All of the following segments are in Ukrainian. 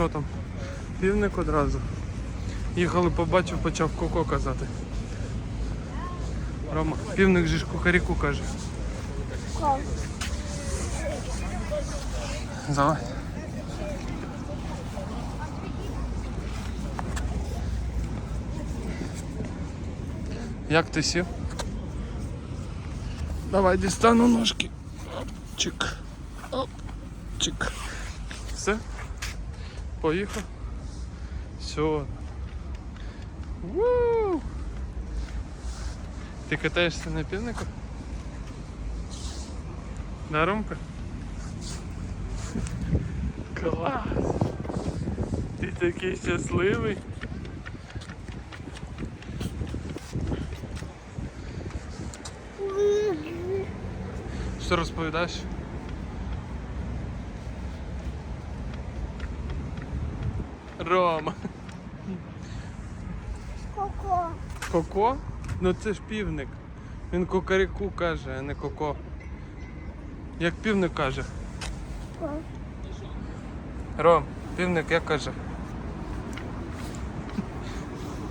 що там? Півник одразу. Їхали, побачив, почав коко казати. Рома, півник же ж кукаріку каже. Давай. Як ти сів? Давай дістану ножки. Оп, чик. Чик. Все. Поїхав. Все. Вуу! Ти катаєшся на півнику? Да, Ромка? Клас! Ти такий щасливий. Що розповідаєш? Рома. Коко. Коко? Ну це ж півник. Він кукаріку каже, а не коко. Як півник каже. Ром, півник як каже?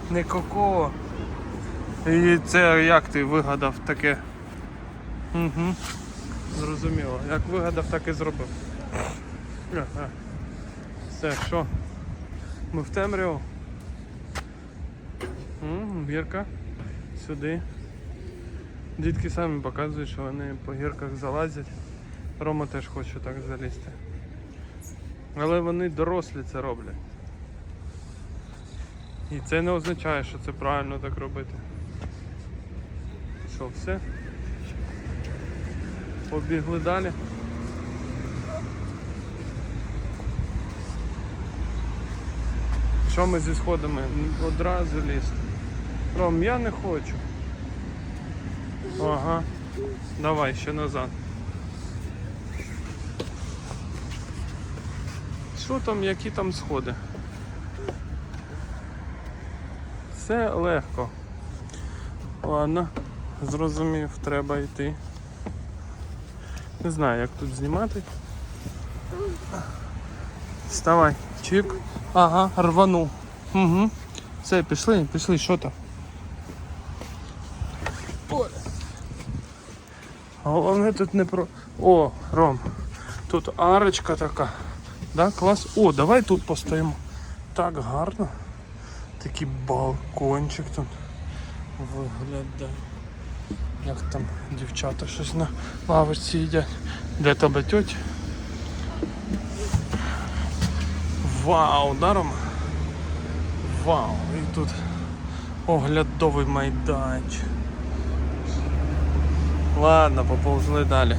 Не коко. І це як ти вигадав таке? Угу. Зрозуміло. Як вигадав, так і зробив. Все, що? Ми в темряву. Гірка. Сюди. Дітки самі показують, що вони по гірках залазять. Рома теж хоче так залізти. Але вони дорослі це роблять. І це не означає, що це правильно так робити. Що, все? Побігли далі. Що ми зі сходами? Одразу лізти. Ром, я не хочу. Ага. Давай, ще назад. Що там, які там сходи? Все легко. Ладно, зрозумів, треба йти. Не знаю, як тут знімати. Вставай, чик. Ага, рвану. Угу. Все, пішли, пішли, що там? Головне тут не про. О, Ром, тут арочка така. Да, клас. О, давай тут постоїмо. Так гарно. Такий балкончик тут виглядає. Як там дівчата щось на лавочці їдять. Де тебе тьотя? Вау, даром. Вау, і тут оглядовий майданчик. Ладно, поповзли далі.